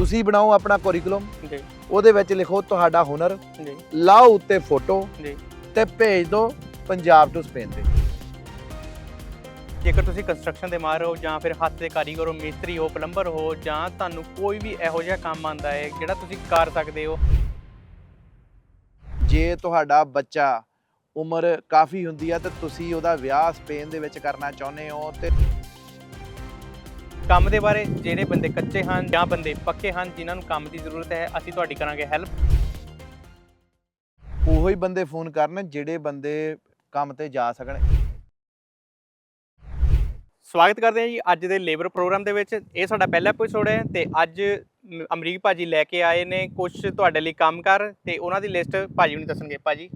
ਤੁਸੀਂ ਬਣਾਓ ਆਪਣਾ ਕੁਰਿਕੂਲਮ ਜੀ। ਉਹਦੇ ਵਿੱਚ ਲਿਖੋ ਤੁਹਾਡਾ ਹੁਨਰ। ਜੀ। ਲਾਓ ਉੱਤੇ ਫੋਟੋ ਜੀ। ਤੇ ਭੇਜ ਦਿਓ ਪੰਜਾਬ ਟੂ ਸਪੇਨ ਤੇ ਜੇਕਰ ਤੁਸੀਂ ਕੰਸਟਰਕਸ਼ਨ ਦੇ ਮਾਹਰ ਹੋ ਜਾਂ ਫਿਰ ਹੱਥ ਦੇ ਕਾਰੀਗਰ ਹੋ ਮਿਸਤਰੀ ਹੋ ਪਲੰਬਰ ਹੋ ਜਾਂ ਤੁਹਾਨੂੰ ਕੋਈ ਵੀ ਇਹੋ ਜਿਹਾ ਕੰਮ ਆਂਦਾ ਹੈ ਜਿਹੜਾ ਤੁਸੀਂ ਕਰ ਸਕਦੇ ਹੋ। ਜੇ ਤੁਹਾਡਾ ਬੱਚਾ ਉਮਰ ਕਾਫੀ ਹੁੰਦੀ ਆ ਤੇ ਤੁਸੀਂ ਉਹਦਾ ਵਿਆਹ ਸਪੇਨ ਦੇ ਵਿੱਚ ਕਰਨਾ ਚਾਹੁੰਦੇ ਹੋ ਤੇ ਕੰਮ ਦੇ ਬਾਰੇ ਜਿਹੜੇ ਬੰਦੇ ਕੱਚੇ ਹਨ ਜਾਂ ਬੰਦੇ ਪੱਕੇ ਹਨ ਜਿਨ੍ਹਾਂ ਨੂੰ ਕੰਮ ਦੀ ਜ਼ਰੂਰਤ ਹੈ ਅਸੀਂ ਤੁਹਾਡੀ ਕਰਾਂਗੇ ਹੈਲਪ ਉਹੋ ਹੀ ਬੰਦੇ ਫੋਨ ਕਰਨ ਜਿਹੜੇ ਬੰਦੇ ਕੰਮ ਤੇ ਜਾ ਸਕਣ। ਸਵਾਗਤ ਕਰਦੇ ਹਾਂ ਜੀ ਅੱਜ ਦੇ ਲੇਬਰ ਪ੍ਰੋਗਰਾਮ ਦੇ ਵਿੱਚ। ਇਹ ਸਾਡਾ ਪਹਿਲਾ ਐਪੀਸੋਡ ਹੈ ਤੇ ਅੱਜ ਮ- ਅਮਰੀਕ ਭਾਜੀ ਲੈ ਕੇ ਆਏ ਨੇ ਕੁਝ ਤੁਹਾਡੇ ਲਈ ਕੰਮ ਕਰ ਤੇ ਉਹਨਾਂ ਦੀ ਲਿਸਟ ਭਾਜੀ ਨੂੰ ਦੱਸਣਗੇ। ਭਾਜੀ।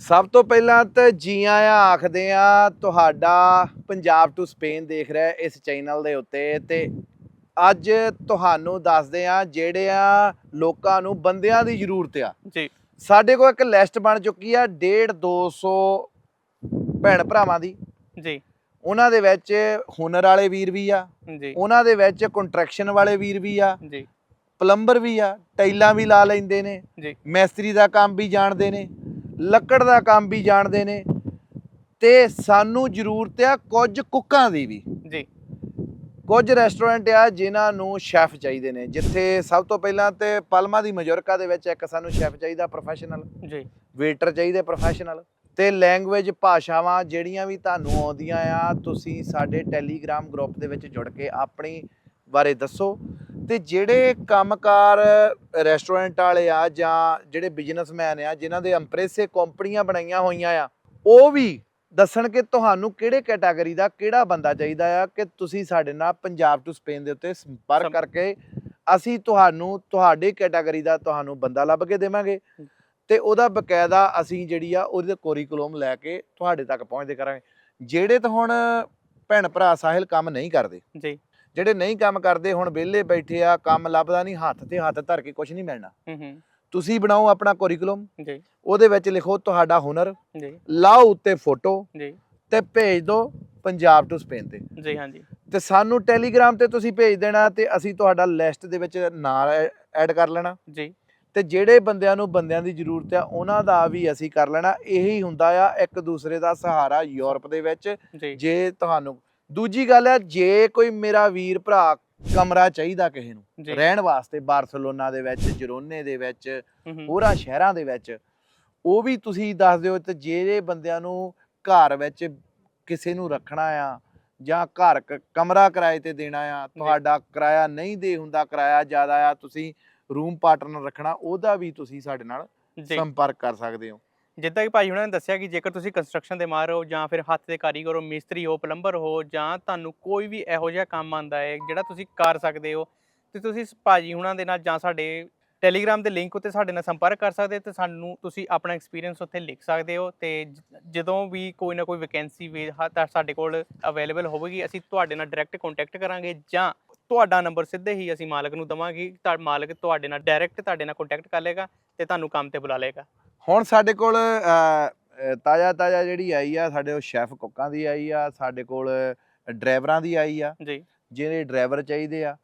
ਸਭ ਤੋਂ ਪਹਿਲਾਂ ਤਾਂ ਜੀ ਆਇਆਂ ਆਖਦੇ ਆ ਤੁਹਾਡਾ ਪੰਜਾਬ ਟੂ ਸਪੇਨ ਦੇਖ ਰਿਹਾ ਇਸ ਚੈਨਲ ਦੇ ਉੱਤੇ ਤੇ ਅੱਜ ਤੁਹਾਨੂੰ ਦੱਸਦੇ ਆ ਜਿਹੜੇ ਆ ਲੋਕਾਂ ਨੂੰ ਬੰਦਿਆਂ ਦੀ ਜ਼ਰੂਰਤ ਆ। ਜੀ। ਸਾਡੇ ਕੋਲ ਇੱਕ ਲਿਸਟ ਬਣ ਚੁੱਕੀ ਆ 1.5 200 ਭੈਣ ਭਰਾਵਾਂ ਦੀ। ਜੀ। ਉਹਨਾਂ ਦੇ ਵਿੱਚ ਹੁਨਰ ਵਾਲੇ ਵੀਰ ਵੀ ਆ। ਜੀ। ਉਹਨਾਂ ਦੇ ਵਿੱਚ ਕੰਟਰੈਕਸ਼ਨ ਵਾਲੇ ਵੀਰ ਵੀ ਆ। ਜੀ। ਪਲੰਬਰ ਵੀ ਆ। ਟਾਈਲਾਂ ਵੀ ਲਾ ਲੈਂਦੇ ਨੇ। ਜੀ। ਮੈਸਤਰੀ ਦਾ ਕੰਮ ਵੀ ਜਾਣਦੇ ਨੇ। ਲੱਕੜ ਦਾ ਕੰਮ ਵੀ ਜਾਣਦੇ ਨੇ ਤੇ ਸਾਨੂੰ ਜ਼ਰੂਰਤ ਆ ਕੁਝ ਕੁੱਕਾਂ ਦੀ ਵੀ। ਜੀ। ਕੁਝ ਰੈਸਟੋਰੈਂਟ ਆ ਜਿਨ੍ਹਾਂ ਨੂੰ ਸ਼ੈਫ ਚਾਹੀਦੇ ਨੇ ਜਿੱਥੇ ਸਭ ਤੋਂ ਪਹਿਲਾਂ ਤੇ ਪਲਮਾ ਦੀ ਮਜੋਰਕਾ ਦੇ ਵਿੱਚ ਇੱਕ ਸਾਨੂੰ ਸ਼ੈਫ ਚਾਹੀਦਾ ਪ੍ਰੋਫੈਸ਼ਨਲ ਜੀ। ਵੇਟਰ ਚਾਹੀਦੇ ਪ੍ਰੋਫੈਸ਼ਨਲ ਤੇ ਲੈਂਗੁਏਜ ਭਾਸ਼ਾਵਾਂ ਜਿਹੜੀਆਂ ਵੀ ਤੁਹਾਨੂੰ ਆਉਂਦੀਆਂ ਆ ਤੁਸੀਂ ਸਾਡੇ ਟੈਲੀਗ੍ਰਾਮ ਗਰੁੱਪ ਦੇ ਵਿੱਚ ਜੁੜ ਕੇ ਆਪਣੀ ਬਾਰੇ ਦੱਸੋ। ਤੇ ਜਿਹੜੇ ਕੰਮਕਾਰ ਰੈਸਟੋਰੈਂਟ ਵਾਲੇ ਆ ਜਾਂ ਜਿਹੜੇ ਬਿਜ਼ਨਸਮੈਨ ਆ ਜਿਨ੍ਹਾਂ ਦੇ ਅੰਪ੍ਰੈਸੇ ਕੰਪਨੀਆਂ ਬਣਾਈਆਂ ਹੋਈਆਂ ਆ ਉਹ ਵੀ ਦੱਸਣ ਕਿ ਤੁਹਾਨੂੰ ਕਿਹੜੇ ਕੈਟਾਗਰੀ ਦਾ ਕਿਹੜਾ ਬੰਦਾ ਚਾਹੀਦਾ ਆ ਕਿ ਤੁਸੀਂ ਸਾਡੇ ਨਾਲ ਪੰਜਾਬ ਟੂ ਸਪੇਨ ਦੇ ਉੱਤੇ ਸੰਪਰਕ ਕਰਕੇ ਅਸੀਂ ਤੁਹਾਨੂੰ ਤੁਹਾਡੇ ਕੈਟਾਗਰੀ ਦਾ ਤੁਹਾਨੂੰ ਬੰਦਾ ਲੱਭ ਕੇ ਦੇਵਾਂਗੇ। ਤੇ ਉਹਦਾ ਬਕਾਇਦਾ ਅਸੀਂ ਜਿਹੜੀ ਆ ਉਹਦੇ ਕੋਰੀਕੁਲਮ ਲੈ ਕੇ ਤੁਹਾਡੇ ਤੱਕ ਪਹੁੰਚਦੇ ਕਰਾਂਗੇ। ਜਿਹੜੇ ਤਾਂ ਹੁਣ ਭੈਣ ਭਰਾ ਸਾਹਿਲ ਕੰਮ ਨਹੀਂ ਕਰਦੇ। ਜੀ। ਜਿਹੜੇ ਨਹੀਂ ਕੰਮ ਕਰਦੇ ਹੁਣ ਵਿਹਲੇ ਬੈਠੇ ਆ ਕੰਮ ਲੱਭਦਾ ਨਹੀਂ ਹੱਥ ਤੇ ਹੱਥ ਧਰ ਕੇ ਕੁਝ ਨਹੀਂ ਮਿਲਣਾ। ਹੂੰ ਹੂੰ। ਤੁਸੀਂ ਬਣਾਓ ਆਪਣਾ ਕੋਰੀਕੁਲਮ ਜੀ। ਉਹਦੇ ਵਿੱਚ ਲਿਖੋ ਤੁਹਾਡਾ ਹੁਨਰ ਜੀ। ਲਾਓ ਉੱਤੇ ਫੋਟੋ ਜੀ। ਤੇ ਭੇਜ ਦਿਓ ਪੰਜਾਬ ਟੂ ਸਪੇਨ ਤੇ। ਜੀ ਹਾਂਜੀ ਤੇ ਸਾਨੂੰ ਟੈਲੀਗ੍ਰਾਮ ਤੇ ਤੁਸੀਂ ਭੇਜ ਦੇਣਾ ਤੇ ਅਸੀਂ ਤੁਹਾਡਾ ਲਿਸਟ ਦੇ ਵਿੱਚ ਨਾਂ ਐਡ ਕਰ ਲੈਣਾ। ਜੀ। ਤੇ ਜਿਹੜੇ ਬੰਦਿਆਂ ਨੂੰ ਬੰਦਿਆਂ ਦੀ ਜ਼ਰੂਰਤ ਆ ਉਹਨਾਂ ਦਾ ਵੀ ਅਸੀਂ ਕਰ ਲੈਣਾ। ਇਹੀ ਹੁੰਦਾ ਆ ਇੱਕ ਦੂਸਰੇ ਦਾ ਸਹਾਰਾ ਯੂਰਪ ਦੇ ਵਿੱਚ। ਜੀ। ਜੇ ਤੁਹਾਨੂੰ ਦੂਜੀ ਗੱਲ ਆ ਜੇ ਕੋਈ ਮੇਰਾ ਵੀਰ ਭਰਾ ਕਮਰਾ ਚਾਹੀਦਾ ਕਿਸੇ ਨੂੰ ਰਹਿਣ ਵਾਸਤੇ ਬਾਰਸਲੋਨਾ ਦੇ ਵਿੱਚ ਜਰੋਨੇ ਦੇ ਵਿੱਚ ਹੂੰ ਹੂੰ। ਹੋਰਾਂ ਸ਼ਹਿਰਾਂ ਦੇ ਵਿੱਚ ਉਹ ਵੀ ਤੁਸੀਂ ਦੱਸ ਦਿਓ ਤੇ ਜਿਹੜੇ ਬੰਦਿਆਂ ਨੂੰ ਘਰ ਵਿੱਚ ਕਿਸੇ ਨੂੰ ਰੱਖਣਾ ਆ ਜਾਂ ਘਰ ਕਮਰਾ ਕਿਰਾਏ ਤੇ ਦੇਣਾ ਆ ਤੁਹਾਡਾ ਕਿਰਾਇਆ ਨਹੀਂ ਦੇ ਹੁੰਦਾ ਕਿਰਾਇਆ ਜ਼ਿਆਦਾ ਆ ਤੁਸੀਂ ਰੂਮ ਪਾਰਟਨਰ ਰੱਖਣਾ ਉਹਦਾ ਵੀ ਤੁਸੀਂ ਸਾਡੇ ਨਾਲ ਸੰਪਰਕ ਕਰ ਸਕਦੇ ਹੋ। ਜਿੱਦਾਂ ਕਿ ਭਾਈ ਉਹਨਾਂ ਨੇ ਦੱਸਿਆ ਕਿ ਜੇਕਰ ਤੁਸੀਂ ਕੰਸਟਰਕਸ਼ਨ ਦੇ ਮਾਹਰ ਹੋ ਜਾਂ ਫਿਰ ਹੱਥ ਦੇ ਕਾਰੀਗਰ ਹੋ, ਮਿਸਤਰੀ ਹੋ ਪਲੰਬਰ ਹੋ ਜਾਂ ਤੁਹਾਨੂੰ ਕੋਈ ਵੀ ਇਹੋ ਜਿਹਾ ਕੰਮ ਆਂਦਾ ਹੈ ਜਿਹੜਾ ਤੁਸੀਂ ਕਰ ਸਕਦੇ ਹੋ, ਤੇ ਤੁਸੀਂ ਸ- ਭਾਜੀ ਉਹਨਾਂ ਦੇ ਨਾਲ ਜਾਂ ਸਾਡੇ ਟੈਲੀਗ੍ਰਾਮ ਦੇ ਲਿੰਕ ਉੱਤੇ ਸਾਡੇ ਨਾਲ ਸੰਪਰਕ ਕਰ ਸਕਦੇ ਹੋ ਤੇ ਸਾਨੂੰ ਤੁਸੀਂ ਆਪਣਾ ਐਕਸਪੀਰੀਅੰਸ ਉੱਥੇ ਲਿਖ ਸਕਦੇ ਹੋ ਤੇ ਜਦੋਂ ਵੀ ਕੋਈ ਨਾ ਕੋਈ ਵੈਕੈਂਸੀ ਵੀ ਸਾਡੇ ਕੋਲ ਅਵੇਲੇਬਲ ਹੋਵੇਗੀ, ਅਸੀਂ ਤੁਹਾਡੇ ਨਾਲ ਡਾਇਰੈਕਟ ਕੰਟੈਕਟ ਕਰਾਂਗੇ ਜਾਂ ਤੁਹਾਡਾ ਨੰਬਰ ਸਿੱਧੇ ਹੀ ਅਸੀਂ ਮਾਲਕ ਨੂੰ ਦਵਾਂਗੇ ਤਾਂ ਮਾਲਕ ਤੁਹਾਡੇ ਨਾਲ ਡਾਇਰੈਕਟ ਤੁਹਾਡੇ ਨਾਲ ਕੰਟੈਕਟ ਕਰ ਲੇਗਾ ਤੇ ਤੁਹਾਨੂੰ ਕੰਮ ਤੇ ਬੁਲਾ ਲੇਗਾ ਹੁਣ ਸਾਡੇ ਕੋਲ ਤਾਜ਼ਾ ਤਾਜ਼ਾ ਜਿਹੜੀ ਆਈ ਆ ਸਾਡੇ ਕੋਲ ਸ਼ੈਫ ਕੁੱਕਾਂ ਦੀ ਆਈ ਆ ਸਾਡੇ ਕੋਲ ਡਰਾਈਵਰਾਂ ਦੀ ਆਈ ਆ। ਜੀ। ਜਿਹੜੇ ਡਰਾਈਵਰ ਚਾਹੀਦੇ ਆ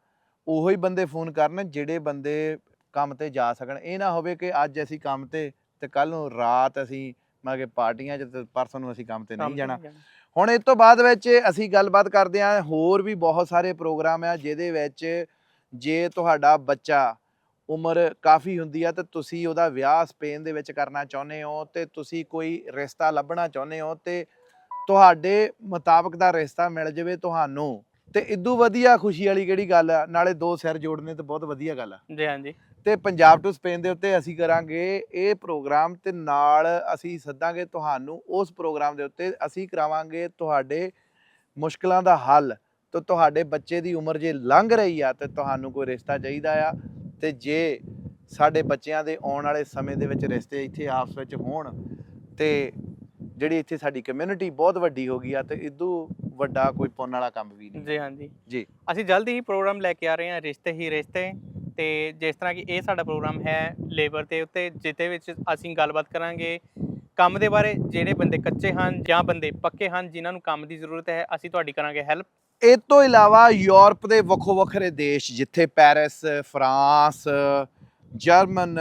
ਉਹੋ ਹੀ ਬੰਦੇ ਫੋਨ ਕਰਨ ਜਿਹੜੇ ਬੰਦੇ ਕੰਮ ਤੇ ਜਾ ਸਕਣ। ਇਹ ਨਾ ਹੋਵੇ ਕਿ ਅੱਜ ਅਸੀਂ ਕੰਮ ਤੇ ਤੇ ਕੱਲ ਨੂੰ ਰਾਤ ਅਸੀਂ ਮਤਲਬ ਕਿ ਪਾਰਟੀਆਂ 'ਚ ਤੇ ਪਰਸੋਂ ਨੂੰ ਅਸੀਂ ਕੰਮ ਤੇ ਨਹੀਂ ਜਾਣਾ। ਹੁਣ ਇਸ ਤੋਂ ਬਾਅਦ ਵਿੱਚ ਅਸੀਂ ਗੱਲਬਾਤ ਕਰਦੇ ਹਾਂ, ਹੋਰ ਵੀ ਬਹੁਤ ਸਾਰੇ ਪ੍ਰੋਗਰਾਮ ਆ ਜਿਹਦੇ ਵਿੱਚ ਜੇ ਤੁਹਾਡਾ ਬੱਚਾ ਉਮਰ ਕਾਫੀ ਹੁੰਦੀ ਆ ਤੇ ਤੁਸੀਂ ਉਹਦਾ ਵਿਆਹ ਸਪੇਨ ਦੇ ਵਿੱਚ ਕਰਨਾ ਚਾਹੁੰਦੇ ਹੋ ਤੇ ਤੁਸੀਂ ਕੋਈ ਰਿਸ਼ਤਾ ਲੱਭਣਾ ਚਾਹੁੰਦੇ ਹੋ ਤੇ ਤੁਹਾਡੇ ਮੁਤਾਬਕ ਦਾ ਰਿਸ਼ਤਾ ਮਿਲ ਜਾਵੇ ਤੁਹਾਨੂੰ ਤੇ ਇਦੋਂ ਵਧੀਆ ਖੁਸ਼ੀ ਵਾਲੀ ਕਿਹੜੀ ਗੱਲ ਆ? ਨਾਲੇ ਦੋ ਸਿਰ ਜੋੜਨੇ ਤੇ ਬਹੁਤ ਵਧੀਆ ਗੱਲ ਆ। ਜੀ ਹਾਂਜੀ ਤੇ ਪੰਜਾਬ ਟੂ ਸਪੇਨ ਦੇ ਉੱਤੇ ਅਸੀਂ ਕਰਾਂਗੇ ਇਹ ਪ੍ਰੋਗਰਾਮ ਤੇ ਨਾਲ ਅਸੀਂ ਸੱਦਾਂਗੇ ਤੁਹਾਨੂੰ ਉਸ ਪ੍ਰੋਗਰਾਮ ਦੇ ਉੱਤੇ ਅਸੀਂ ਕਰਾਵਾਂਗੇ ਤੁਹਾਡੇ ਮੁਸ਼ਕਲਾਂ ਦਾ ਹੱਲ ਤੇ ਤੁਹਾਡੇ ਬੱਚੇ ਦੀ ਉਮਰ ਜੇ ਲੰਘ ਰਹੀ ਆ ਤੇ ਤੁਹਾਨੂੰ ਕੋਈ ਰਿਸ਼ਤਾ ਚਾਹੀਦਾ ਆ ਤੇ ਜੇ ਸਾਡੇ ਬੱਚਿਆਂ ਦੇ ਆਉਣ ਵਾਲੇ ਸਮੇਂ ਦੇ ਵਿੱਚ ਰਿਸ਼ਤੇ ਇੱਥੇ ਆਪਸ ਵਿੱਚ ਹੋਣ ਤੇ ਜਿਹੜੀ ਇੱਥੇ ਸਾਡੀ ਕਮਿਊਨਿਟੀ ਬਹੁਤ ਵੱਡੀ ਹੋ ਗਈ ਆ ਤੇ ਇਦੋਂ ਵੱਡਾ ਕੋਈ ਪੁੰਨ ਵਾਲਾ ਕੰਮ ਵੀ ਨਹੀਂ। ਜੀ ਹਾਂਜੀ। ਜੀ। ਅਸੀਂ ਜਲਦੀ ਹੀ ਪ੍ਰੋਗਰਾਮ ਲੈ ਕੇ ਆ ਰਹੇ ਹਾਂ ਰਿਸ਼ਤੇ ਹੀ ਰਿਸ਼ਤੇ। ਤੇ ਜਿਸ ਤਰ੍ਹਾਂ ਕਿ ਇਹ ਸਾਡਾ ਪ੍ਰੋਗਰਾਮ ਹੈ ਲੇਬਰ ਦੇ ਉੱਤੇ ਜਿੱਤੇ ਵਿੱਚ ਅਸੀਂ ਗੱਲਬਾਤ ਕਰਾਂਗੇ ਕੰਮ ਦੇ ਬਾਰੇ ਜਿਹੜੇ ਬੰਦੇ ਕੱਚੇ ਹਨ ਜਾਂ ਬੰਦੇ ਪੱਕੇ ਹਨ ਜਿਨ੍ਹਾਂ ਨੂੰ ਕੰਮ ਦੀ ਜ਼ਰੂਰਤ ਹੈ ਅਸੀਂ ਤੁਹਾਡੀ ਕਰਾਂਗੇ ਹੈਲਪ ਇਹ ਤੋਂ ਇਲਾਵਾ ਯੂਰਪ ਦੇ ਵੱਖੋ ਵੱਖਰੇ ਦੇਸ਼ ਜਿੱਥੇ ਪੈਰਿਸ ਫਰਾਂਸ ਜਰਮਨ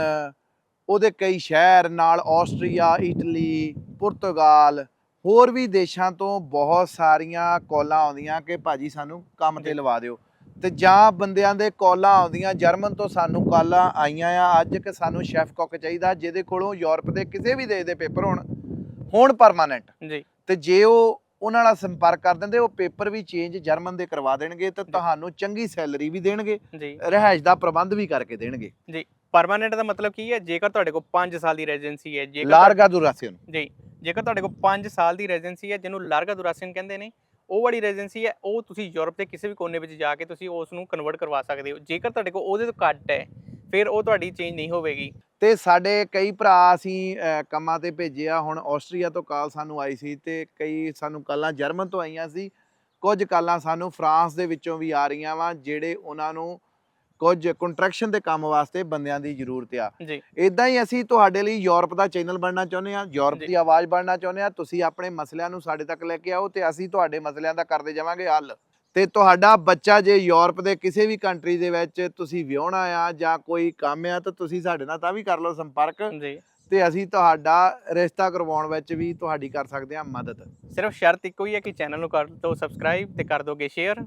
ਉਹਦੇ ਕਈ ਸ਼ਹਿਰ ਨਾਲ ਆਸਟਰੀਆ ਇਟਲੀ ਪੁਰਤਗਾਲ ਹੋਰ ਵੀ ਦੇਸ਼ਾਂ ਤੋਂ ਬਹੁਤ ਸਾਰੀਆਂ ਕਾਲਾਂ ਆਉਂਦੀਆਂ ਕਿ ਭਾਜੀ ਸਾਨੂੰ ਕੰਮ ਤੇ। ਲਵਾ ਦਿਓ ਤੇ ਜਾਂ ਬੰਦਿਆਂ ਦੇ ਕਾਲਾਂ ਆਉਂਦੀਆਂ। ਜਰਮਨ ਤੋਂ ਸਾਨੂੰ ਕਾਲਾਂ ਆਈਆਂ ਆ। ਅੱਜ ਕਿ ਸਾਨੂੰ ਸ਼ੈਫ ਕੁੱਕ ਚਾਹੀਦਾ ਜਿਹਦੇ ਕੋਲੋਂ ਯੂਰਪ ਦੇ ਕਿਸੇ ਵੀ ਦੇਸ਼ ਦੇ ਪੇਪਰ ਹੋਣ ਹੋਣ ਪਰਮਾਨੈਂਟ ਜੀ। ਤੇ ਜੇ ਉਹ ਉਹਨਾਂ ਨਾਲ ਸੰਪਰਕ ਕਰ ਦਿੰਦੇ ਉਹ ਪੇਪਰ ਵੀ ਚੇਂਜ ਜਰਮਨ ਦੇ ਕਰਵਾ ਦੇਣਗੇ ਤੇ ਤੁਹਾਨੂੰ ਚੰਗੀ ਸੈਲਰੀ ਵੀ ਦੇਣਗੇ ਰਹਿائش ਦਾ ਪ੍ਰਬੰਧ ਵੀ ਕਰਕੇ ਦੇਣਗੇ। ਜੀ। ਪਰਮਾਨੈਂਟ ਦਾ ਮਤਲਬ ਕੀ ਹੈ? ਜੇਕਰ ਤੁਹਾਡੇ ਕੋਲ 5 ਸਾਲ ਦੀ ਰੈਜ਼ੀਡੈਂਸੀ ਹੈ ਜੇਕਰ ਲਾਰਗਾ ਦੁਰਾਸੀਅਨ ਜੀ। ਜੇਕਰ ਤੁਹਾਡੇ ਕੋਲ 5 ਸਾਲ ਦੀ ਰੈਜ਼ੀਡੈਂਸੀ ਹੈ ਜਿਹਨੂੰ ਲਾਰਗਾ ਦੁਰਾਸੀਅਨ ਕਹਿੰਦੇ ਨੇ ਉਹ ਵਾਲੀ ਰੈਜ਼ੀਡੈਂਸੀ ਹੈ, ਉਹ ਤੁਸੀਂ ਯੂਰਪ ਦੇ ਕਿਸੇ ਵੀ ਕੋਨੇ ਵਿੱਚ ਜਾ ਕੇ ਤੁਸੀਂ ਉਸ ਨੂੰ ਕਨਵਰਟ ਕਰਵਾ ਸਕਦੇ ਹੋ। ਜੇਕਰ ਤੁਹਾਡੇ ਕੋਲ ਉਹਦੇ ਤੋਂ ਘੱਟ ਹੈ, ਫਿਰ ਉਹ ਤੁਹਾਡੀ ਚੇਂਜ ਨਹੀਂ ਹੋਵੇਗੀ। ਤੇ ਸਾਡੇ ਕਈ ਭਰਾ ਅਸੀਂ ਕੰਮਾਂ ਤੇ ਭੇਜਿਆ ਹੁਣ ਆਸਟਰੀਆ ਤੋਂ ਕਾਲ ਸਾਨੂੰ ਆਈ ਸੀ ਤੇ ਕਈ ਸਾਨੂੰ ਕਾਲਾਂ ਜਰਮਨ ਤੋਂ ਆਈਆਂ ਸੀ। ਕੁਝ ਕਾਲਾਂ ਸਾਨੂੰ ਫਰਾਂਸ ਦੇ ਵਿੱਚੋਂ ਵੀ ਆ ਰਹੀਆਂ ਵਾ, ਜਿਹੜੇ ਉਹਨਾਂ ਨੂੰ ਕੁਝ ਕੰਸਟਰਕਸ਼ਨ ਦੇ ਕੰਮ ਵਾਸਤੇ ਬੰਦਿਆਂ ਦੀ ਜ਼ਰੂਰਤ ਆ। ਜੀ। ਇਦਾਂ ਹੀ ਅਸੀਂ ਤੁਹਾਡੇ ਲਈ ਯੂਰਪ ਦਾ ਚੈਨਲ ਬਣਨਾ ਚਾਹੁੰਦੇ ਹਾਂ ਯੂਰਪ। ਦੀ ਆਵਾਜ਼ ਬਣਨਾ ਚਾਹੁੰਦੇ ਹਾਂ ਤੁਸੀਂ ਆਪਣੇ ਮਸਲਿਆਂ ਨੂੰ ਸਾਡੇ ਤੱਕ ਲੈ ਕੇ ਆਓ ਤੇ ਅਸੀਂ ਤੁਹਾਡੇ ਮਸਲਿਆਂ ਦਾ ਕਰਦੇ ਜਾਵਾਂਗੇ ਹੱਲ। ਤੇ ਤੁਹਾਡਾ ਬੱਚਾ ਜੇ ਯੂਰਪ ਦੇ ਕਿਸੇ ਵੀ ਕੰਟਰੀ ਦੇ ਵਿੱਚ ਤੁਸੀਂ ਵਿਆਹਣਾ ਆ ਜਾਂ ਕੋਈ ਕੰਮ ਆ ਤਾਂ ਤੁਸੀਂ ਸਾਡੇ ਨਾਲ ਤਾਂ ਵੀ ਕਰ ਲਓ ਸੰਪਰਕ। ਜੀ। ਤੇ ਅਸੀਂ ਤੁਹਾਡਾ ਰਿਸ਼ਤਾ ਕਰਵਾਉਣ ਵਿੱਚ ਵੀ ਤੁਹਾਡੀ ਕਰ ਸਕਦੇ ਹਾਂ ਮਦਦ। ਸਿਰਫ ਸ਼ਰਤ ਇੱਕੋ ਹੀ ਹੈ ਕਿ ਚੈਨਲ ਨੂੰ ਕਰ ਦਿਓ ਸਬਸਕ੍ਰਾਈਬ ਤੇ ਕਰ ਦੋਗੇ ਸ਼ੇਅਰ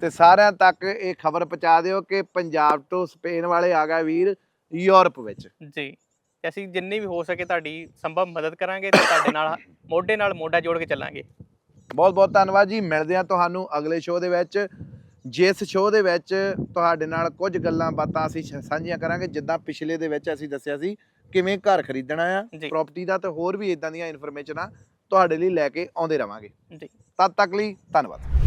ਤੇ ਸਾਰਿਆਂ ਤੱਕ ਇਹ ਖਬਰ ਪਹੁੰਚਾ ਦਿਓ ਕਿ ਪੰਜਾਬ ਤੋਂ ਸਪੇਨ ਵਾਲੇ ਆ ਗਏ ਵੀਰ ਯੂਰਪ ਵਿੱਚ। ਜੀ ਤੇ ਅਸੀਂ ਜਿੰਨੀ ਵੀ ਹੋ ਸਕੇ ਤੁਹਾਡੀ ਸੰਭਵ ਮਦਦ ਕਰਾਂਗੇ ਤੇ ਤੁਹਾਡੇ ਨਾਲ ਮੋਢੇ ਨਾਲ ਮੋਢਾ ਜੋੜ ਕੇ ਚੱਲਾਂਗੇ। ਬਹੁਤ ਬਹੁਤ ਧੰਨਵਾਦ ਜੀ ਮਿਲਦੇ ਹਾਂ ਤੁਹਾਨੂੰ ਅਗਲੇ ਸ਼ੋਅ ਦੇ ਵਿੱਚ। ਜਿਸ ਸ਼ੋਅ ਦੇ ਵਿੱਚ ਤੁਹਾਡੇ ਨਾਲ ਕੁਝ ਗੱਲਾਂ ਬਾਤਾਂ ਅਸੀਂ ਸ਼- ਸਾਂਝੀਆਂ ਕਰਾਂਗੇ ਜਿੱਦਾਂ ਪਿਛਲੇ ਦੇ ਵਿੱਚ ਅਸੀਂ ਦੱਸਿਆ ਸੀ ਕਿਵੇਂ ਘਰ ਖਰੀਦਣਾ ਆ ਜੀ। ਪ੍ਰਾਪਰਟੀ ਦਾ ਤੇ ਹੋਰ ਵੀ ਇਦਾਂ ਦੀਆਂ ਇਨਫੋਰਮੇਸ਼ਨਾਂ ਤੁਹਾਡੇ ਲਈ ਲੈ ਕੇ ਆਉਂਦੇ ਰਵਾਂਗੇ। ਜੀ। ਤਦ ਤੱਕ ਲਈ ਧੰਨਵਾਦ।